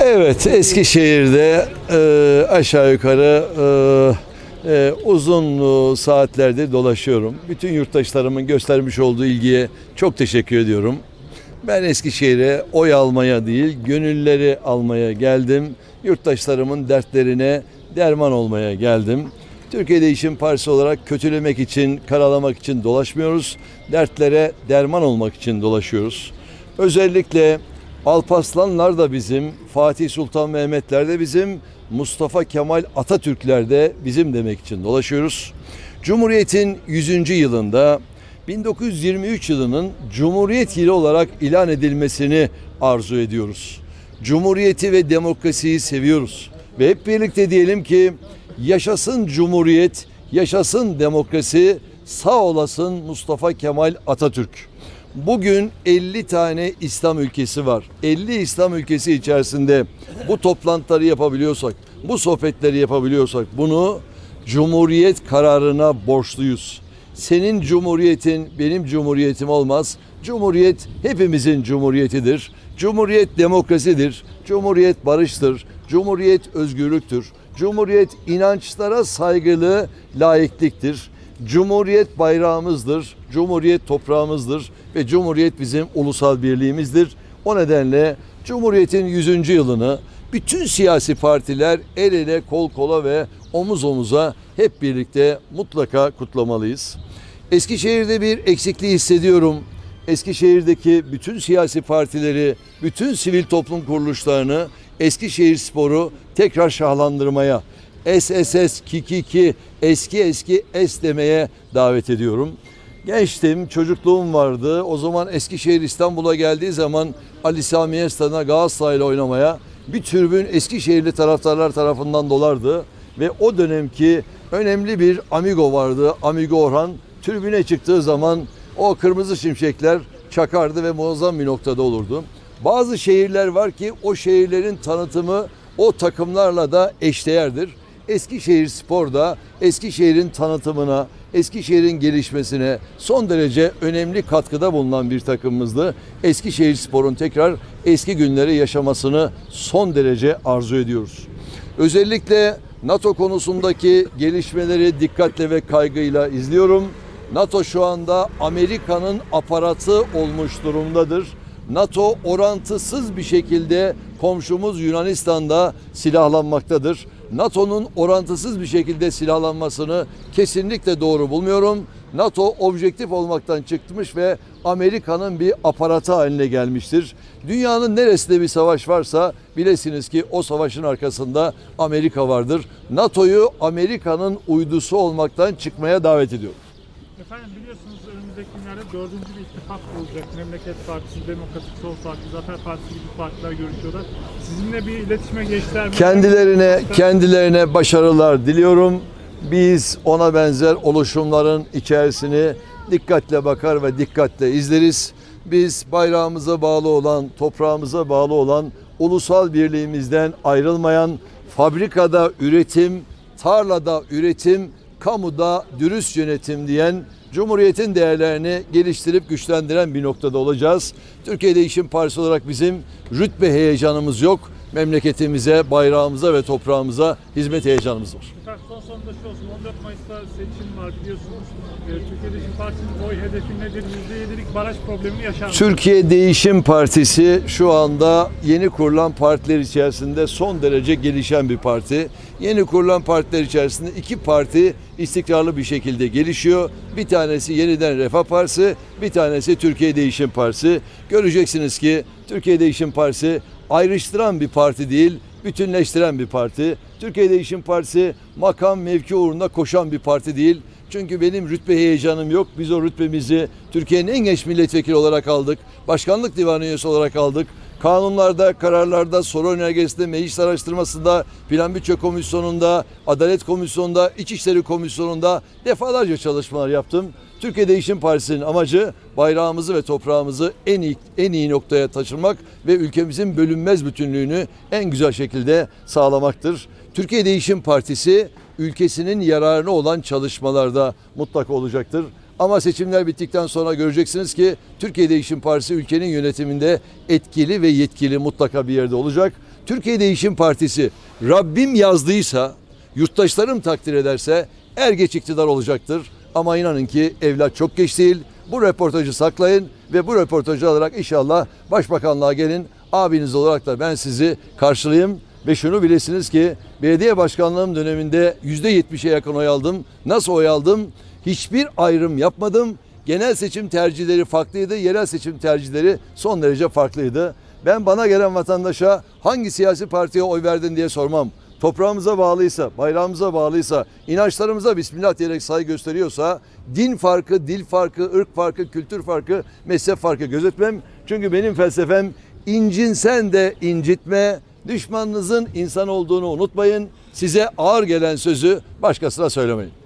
Evet, Eskişehir'de e, aşağı yukarı e, e, uzun e, saatlerde dolaşıyorum. Bütün yurttaşlarımın göstermiş olduğu ilgiye çok teşekkür ediyorum. Ben Eskişehir'e oy almaya değil, gönülleri almaya geldim. Yurttaşlarımın dertlerine derman olmaya geldim. Türkiye Değişim Partisi olarak kötülemek için, karalamak için dolaşmıyoruz. Dertlere derman olmak için dolaşıyoruz. Özellikle Alpaslanlar da bizim, Fatih Sultan Mehmetler de bizim, Mustafa Kemal Atatürkler de bizim demek için dolaşıyoruz. Cumhuriyet'in 100. yılında 1923 yılının Cumhuriyet yılı olarak ilan edilmesini arzu ediyoruz. Cumhuriyeti ve demokrasiyi seviyoruz. Ve hep birlikte diyelim ki yaşasın Cumhuriyet, yaşasın demokrasi, sağ olasın Mustafa Kemal Atatürk. Bugün 50 tane İslam ülkesi var. 50 İslam ülkesi içerisinde bu toplantıları yapabiliyorsak, bu sohbetleri yapabiliyorsak bunu Cumhuriyet kararına borçluyuz. Senin cumhuriyetin benim cumhuriyetim olmaz. Cumhuriyet hepimizin cumhuriyetidir. Cumhuriyet demokrasidir. Cumhuriyet barıştır. Cumhuriyet özgürlüktür. Cumhuriyet inançlara saygılı laikliktir. Cumhuriyet bayrağımızdır. Cumhuriyet toprağımızdır ve Cumhuriyet bizim ulusal birliğimizdir. O nedenle Cumhuriyet'in 100. yılını bütün siyasi partiler el ele, kol kola ve omuz omuza hep birlikte mutlaka kutlamalıyız. Eskişehir'de bir eksikliği hissediyorum. Eskişehir'deki bütün siyasi partileri, bütün sivil toplum kuruluşlarını Eskişehir Sporu tekrar şahlandırmaya, SSS, Kikiki, eski eski es demeye davet ediyorum. Gençtim, çocukluğum vardı. O zaman Eskişehir İstanbul'a geldiği zaman Ali Sami Yenstad'ına Galatasaray'la oynamaya bir türbün Eskişehirli taraftarlar tarafından dolardı. Ve o dönemki önemli bir amigo vardı. Amigo Orhan tribüne çıktığı zaman o kırmızı şimşekler çakardı ve muazzam bir noktada olurdu. Bazı şehirler var ki o şehirlerin tanıtımı o takımlarla da eşdeğerdir. Eskişehir Spor da Eskişehir'in tanıtımına, Eskişehir'in gelişmesine son derece önemli katkıda bulunan bir takımımızdı. Eskişehir Spor'un tekrar eski günleri yaşamasını son derece arzu ediyoruz. Özellikle NATO konusundaki gelişmeleri dikkatle ve kaygıyla izliyorum. NATO şu anda Amerika'nın aparatı olmuş durumdadır. NATO orantısız bir şekilde komşumuz Yunanistan'da silahlanmaktadır. NATO'nun orantısız bir şekilde silahlanmasını kesinlikle doğru bulmuyorum. NATO objektif olmaktan çıkmış ve Amerika'nın bir aparatı haline gelmiştir. Dünyanın neresinde bir savaş varsa bilesiniz ki o savaşın arkasında Amerika vardır. NATO'yu Amerika'nın uydusu olmaktan çıkmaya davet ediyorum. Efendim biliyorsunuz önümüzdeki günlerde dördüncü bir ittifak olacak. Memleket Partisi, Demokratik Sol Parti, Zafer Partisi gibi partiler görüşüyorlar. Sizinle bir iletişime geçtiler mi? Kendilerine kendilerine başarılar diliyorum. Biz ona benzer oluşumların içerisini dikkatle bakar ve dikkatle izleriz. Biz bayrağımıza bağlı olan, toprağımıza bağlı olan ulusal birliğimizden ayrılmayan fabrikada üretim, tarlada üretim, kamuda dürüst yönetim diyen Cumhuriyet'in değerlerini geliştirip güçlendiren bir noktada olacağız. Türkiye Değişim Partisi olarak bizim rütbe heyecanımız yok. Memleketimize, bayrağımıza ve toprağımıza hizmet heyecanımız var. Sonunda şu olsun. 14 Mayıs'ta seçim var biliyorsunuz. Ee, Türkiye Değişim Partisi'nin oy hedefi nedir? %7'lik baraj problemini yaşar mı? Türkiye Değişim Partisi şu anda yeni kurulan partiler içerisinde son derece gelişen bir parti. Yeni kurulan partiler içerisinde iki parti istikrarlı bir şekilde gelişiyor. Bir tanesi Yeniden Refah Partisi, bir tanesi Türkiye Değişim Partisi. Göreceksiniz ki Türkiye Değişim Partisi ayrıştıran bir parti değil, bütünleştiren bir parti. Türkiye Değişim Partisi makam mevki uğruna koşan bir parti değil. Çünkü benim rütbe heyecanım yok. Biz o rütbemizi Türkiye'nin en genç milletvekili olarak aldık. Başkanlık divanı üyesi olarak aldık. Kanunlarda, kararlarda, soru önergesinde, meclis araştırmasında, plan bütçe komisyonunda, adalet komisyonunda, İçişleri komisyonunda defalarca çalışmalar yaptım. Türkiye Değişim Partisi'nin amacı bayrağımızı ve toprağımızı en iyi, en iyi noktaya taşımak ve ülkemizin bölünmez bütünlüğünü en güzel şekilde sağlamaktır. Türkiye Değişim Partisi ülkesinin yararına olan çalışmalarda mutlaka olacaktır. Ama seçimler bittikten sonra göreceksiniz ki Türkiye Değişim Partisi ülkenin yönetiminde etkili ve yetkili mutlaka bir yerde olacak. Türkiye Değişim Partisi Rabbim yazdıysa, yurttaşlarım takdir ederse er geç iktidar olacaktır. Ama inanın ki evlat çok geç değil. Bu röportajı saklayın ve bu röportajı alarak inşallah başbakanlığa gelin. Abiniz olarak da ben sizi karşılayayım. Ve şunu bilesiniz ki belediye başkanlığım döneminde %70'e yakın oy aldım. Nasıl oy aldım? Hiçbir ayrım yapmadım. Genel seçim tercihleri farklıydı, yerel seçim tercihleri son derece farklıydı. Ben bana gelen vatandaşa hangi siyasi partiye oy verdin diye sormam. Toprağımıza bağlıysa, bayrağımıza bağlıysa, inançlarımıza bismillah diyerek saygı gösteriyorsa, din farkı, dil farkı, ırk farkı, kültür farkı, mezhep farkı gözetmem. Çünkü benim felsefem incinsen de incitme, düşmanınızın insan olduğunu unutmayın. Size ağır gelen sözü başkasına söylemeyin.